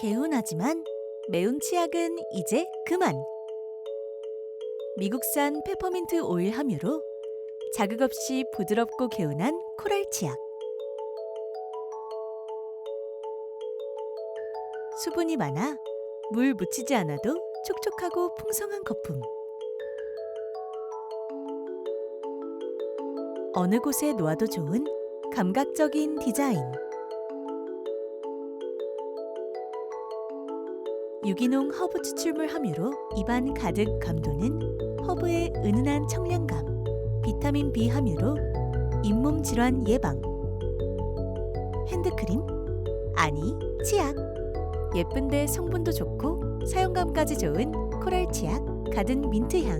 개운하지만 매운 치약은 이제 그만. 미국산 페퍼민트 오일 함유로 자극 없이 부드럽고 개운한 코랄 치약. 수분이 많아 물 묻히지 않아도 촉촉하고 풍성한 거품. 어느 곳에 놓아도 좋은 감각적인 디자인. 유기농 허브 추출물 함유로 입안 가득 감도는 허브의 은은한 청량감. 비타민 B 함유로 잇몸 질환 예방. 핸드크림? 아니, 치약. 예쁜데 성분도 좋고 사용감까지 좋은 코랄 치약 가든 민트 향.